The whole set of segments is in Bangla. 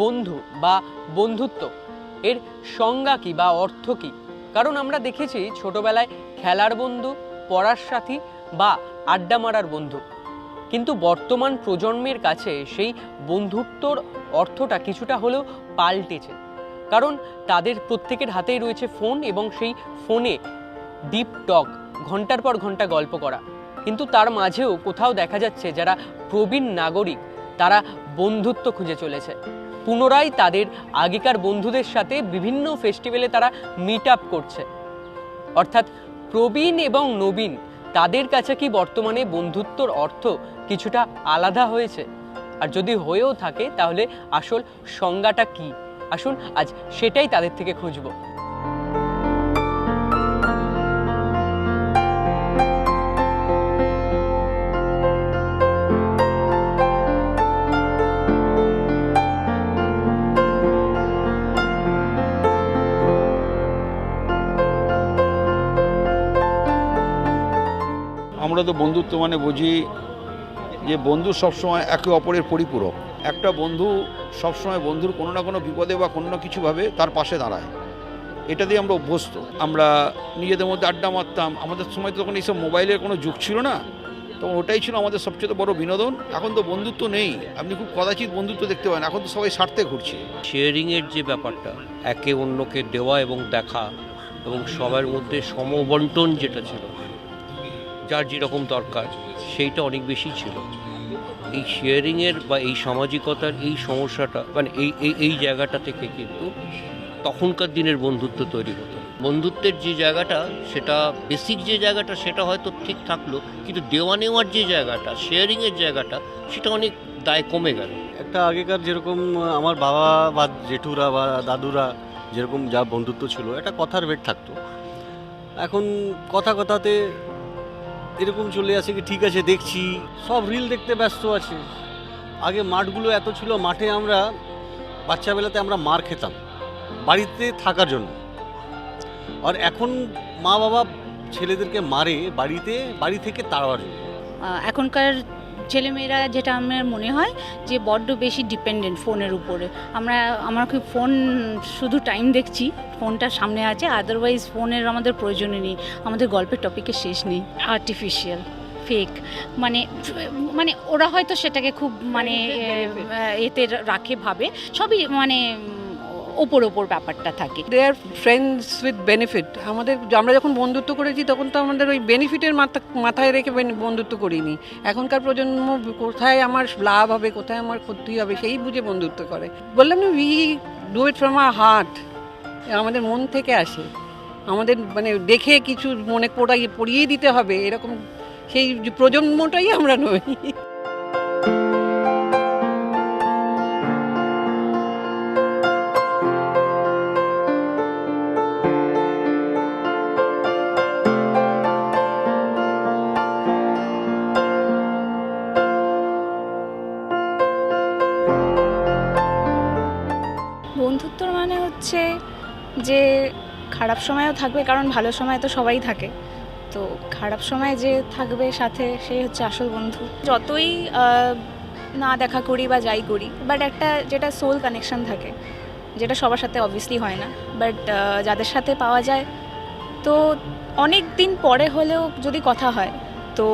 বন্ধু বা বন্ধুত্ব। এর সংজ্ঞা কি বা অর্থ কি? কারণ আমরা দেখেছি ছোটবেলায় খেলার বন্ধু, পড়ার সাথী বা আড্ডা মারার বন্ধু। কিন্তু বর্তমান প্রজন্মের কাছে সেই বন্ধুত্বর অর্থটা কিছুটা হলেও পাল্টেছে। কারণ তাদের প্রত্যেকের হাতেই রয়েছে ফোন এবং সেই ফোনে ডিপ টক, ঘণ্টার পর ঘণ্টা গল্প করা। কিন্তু তার মাঝেও কোথাও দেখা যাচ্ছে যারা প্রবীণ নাগরিক, তারা বন্ধুত্ব খুঁজে চলেছে। পুনরায় তাদের আগেকার বন্ধুদের সাথে বিভিন্ন ফেস্টিভ্যালে তারা মিট আপ করছে। অর্থাৎ প্রবীণ এবং নবীন, তাদের কাছে কি বর্তমানে বন্ধুত্বর অর্থ কিছুটা আলাদা হয়েছে। আর যদি হয়েও থাকে, তাহলে আসল সংজ্ঞাটা কি? আসুন আজ সেটাই তাদের থেকে খুঁজবো। আমরা তো বন্ধুত্ব মানে বুঝি যে বন্ধু সবসময় একে অপরের পরিপূরক। একটা বন্ধু সবসময় বন্ধুর কোনো না কোনো বিপদে বা কোনো না কিছুভাবে তার পাশে দাঁড়ায়। এটা দিয়ে আমরা অভ্যস্ত। আমরা নিজেদের মধ্যে আড্ডা মারতাম। আমাদের সময় তখন এইসব মোবাইলের কোনো যুগ ছিল না। তখন ওটাই ছিল আমাদের সবচেয়ে বড় বিনোদন। এখন তো বন্ধুত্ব নেই। আপনি খুব কদাচিৎ বন্ধুত্ব দেখতে পান এখন তো সবাই স্বার্থে ঘুরছে। শেয়ারিংয়ের যে ব্যাপারটা, একে অন্যকে দেওয়া এবং দেখা এবং সবার মধ্যে সমবন্টন যেটা ছিল যার যেরকম দরকার, সেইটা অনেক বেশি ছিল। এই শেয়ারিংয়ের বা এই সামাজিকতার এই সমস্যাটা মানে এই এই এই জায়গাটা থেকে কিন্তু তখনকার দিনের বন্ধুত্ব তৈরি হতো। বন্ধুত্বের যে জায়গাটা, সেটা বেসিক যে জায়গাটা, সেটা হয়তো ঠিক থাকল, কিন্তু দেওয়া নেওয়ার যে জায়গাটা শেয়ারিংয়ের জায়গাটা, সেটা অনেক দায় কমে গেল। একটা আগেকার যেরকম আমার বাবা বা জেঠুরা বা দাদুরা যেরকম যা বন্ধুত্ব ছিল, একটা কথার ভেট থাকতো। এখন কথা কথাতে এরকম চলে আসে কি ঠিক আছে, দেখছি। সব রিল দেখতে ব্যস্ত আছে। আগে মাঠগুলো এত ছিল, মাঠে আমরা বাচ্চাবেলাতে আমরা মার খেতাম, বাড়িতে থাকার জন্য। আর এখন মা বাবা ছেলেদেরকে মারে বাড়িতে, বাড়ি থেকে তাড়াবার জন্য। এখনকার ছেলেমেয়েরা যেটা আমার মনে হয় যে বড্ড বেশি ডিপেন্ডেন্ট ফোনের উপরে। আমরা আমার কি ফোন শুধু টাইম দেখছি ফোনটা সামনে আছে আদারওয়াইজ ফোনের আমাদের প্রয়োজনই নেই আমাদের গল্পের টপিকের শেষ নেই। আর্টিফিশিয়াল ফেক মানে মানে ওরা হয়তো সেটাকে খুব মানে এতে রাখে ভাবে। সবই মানে ওপর ওপর ব্যাপারটা থাকে। They are friends with benefit আমাদের আমরা যখন বন্ধুত্ব করেছি, তখন তো আমাদের ওই বেনিফিটের মাথা, মাথায় রেখে বেন- বন্ধুত্ব করিনি। এখনকার প্রজন্ম কোথায় আমার লাভ হবে, কোথায় আমার ক্ষতি হবে, সেই বুঝে বন্ধুত্ব করে। বললাম না we do it from our heart আমাদের মন থেকে আসে। আমাদের মানে দেখে কিছু মনে পড়াই পড়িয়ে দিতে হবে, এরকম সেই প্রজন্মটাই আমরা নই। বন্ধুত্বর মানে হচ্ছে যে খারাপ সময়ও থাকবে, কারণ ভালো সময় তো সবাই থাকে। তো খারাপ সময় যে থাকবে সাথে সেই হচ্ছে আসল বন্ধু। যতই না দেখা করি বা যাই করি বাট একটা যেটা সোল কানেকশন থাকে, যেটা সবার সাথে অবভিয়াসলি হয় না। বাট যাদের সাথে পাওয়া যায়, তো অনেক দিন পরে হলেও যদি কথা হয়, তো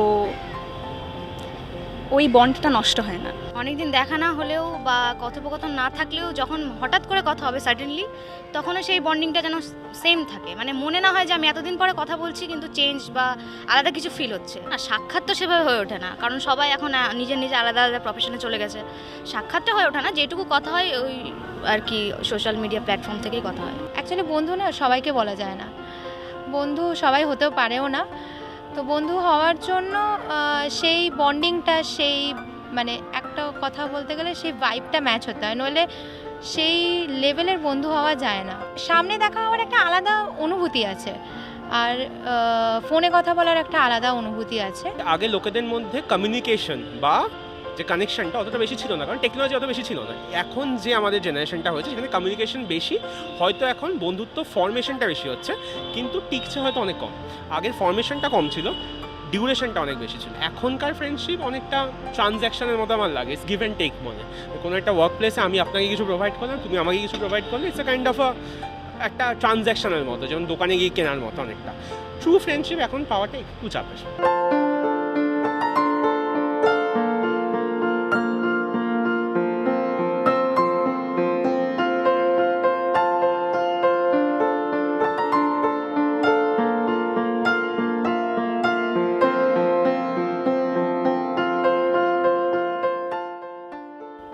ওই বন্ডটা নষ্ট হয় না। অনেকদিন দেখা না হলেও বা কথোপকথন না থাকলেও যখন হঠাৎ করে কথা হবে সাডেনলি তখনও সেই বন্ডিংটা যেন সেম থাকে। মানে মনে না হয় যে আমি এতদিন পরে কথা বলছি কিন্তু চেঞ্জ বা আলাদা কিছু ফিল হচ্ছে। না সাক্ষাৎ তো সেভাবে হয়ে ওঠে না কারণ সবাই এখন নিজের নিজের আলাদা আলাদা প্রফেশনে চলে গেছে। সাক্ষাৎটা হয়ে ওঠে না যেটুকু কথা হয় ওই আর কি সোশ্যাল মিডিয়া প্ল্যাটফর্ম থেকেই কথা হয়। অ্যাকচুয়ালি বন্ধু না সবাইকে বলা যায় না। বন্ধু সবাই হতেও পারেও না। তো বন্ধু হওয়ার জন্য সেই বন্ডিংটা সেই মানে একটা কথা বলতে গেলে সেই ভাইবটা ম্যাচ হতে হয়। নইলে সেই লেভেলের বন্ধু হওয়া যায় না। সামনে দেখা হওয়ার একটা আলাদা অনুভূতি আছে। আর ফোনে কথা বলার একটা আলাদা অনুভূতি আছে। আগে লোকেদের মধ্যে কমিউনিকেশন বা যে কানেকশনটা অতটা বেশি ছিল না, কারণ টেকনোলজি অত বেশি ছিল না। এখন যে আমাদের জেনারেশনটা হয়েছে, সেখানে কমিউনিকেশন বেশি, হয়তো এখন বন্ধুত্ব ফরমেশনটা বেশি হচ্ছে, কিন্তু টিকছে হয়তো অনেক কম। আগের ফরমেশনটা কম ছিল ডিউরেশনটা অনেক বেশি ছিল। এখনকার ফ্রেন্ডশিপ অনেকটা ট্রানজ্যাকশনের মতো আমার লাগে গিভ অ্যান্ড টেক মনে। কোনো একটা ওয়ার্ক প্লেসে আমি আপনাকে কিছু প্রোভাইড করলাম, তুমি আমাকে কিছু প্রোভাইড করলে ইটস এ কাইন্ড অফ একটা ট্রানজ্যাকশনের মতো, যেমন দোকানে গিয়ে কেনার মতো অনেকটা। ট্রু ফ্রেন্ডশিপ এখন পাওয়াটা একটু চাপের।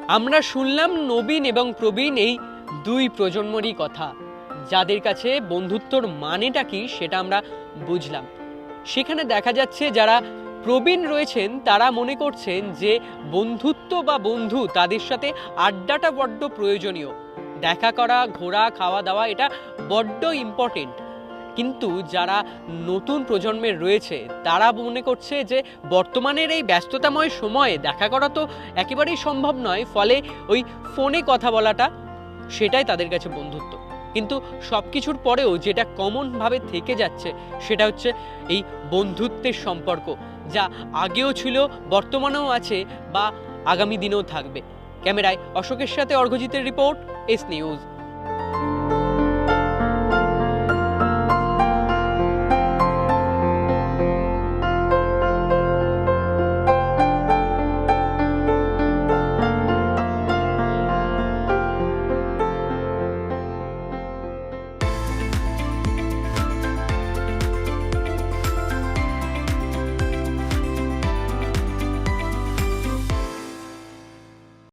আমরা শুনলাম নবীন এবং প্রবীণ এই দুই প্রজন্মরই কথা। যাদের কাছে বন্ধুত্বর মানেটা কি সেটা আমরা বুঝলাম। সেখানে দেখা যাচ্ছে যারা প্রবীণ রয়েছেন, তারা মনে করছেন যে বন্ধুত্ব বা বন্ধু তাদের সাথে আড্ডাটা বড্ড প্রয়োজনীয়। দেখা করা, ঘোরা খাওয়া দাওয়া এটা বড্ড ইম্পর্টেন্ট কিন্তু যারা নতুন প্রজন্মের রয়েছে, তারা মনে করছে যে বর্তমানের এই ব্যস্ততাময় সময়ে দেখা করা তো একেবারেই সম্ভব নয়, ফলে ওই ফোনে কথা বলাটা সেটাই তাদের কাছে বন্ধুত্ব। কিন্তু সব কিছুর পরেও যেটা কমনভাবে থেকে যাচ্ছে, সেটা হচ্ছে এই বন্ধুত্বের সম্পর্ক, যা আগেও ছিল, বর্তমানেও আছে বা আগামী দিনেও থাকবে। ক্যামেরায় অশোকের সাথে অর্ঘজিতের রিপোর্ট, এস নিউজ।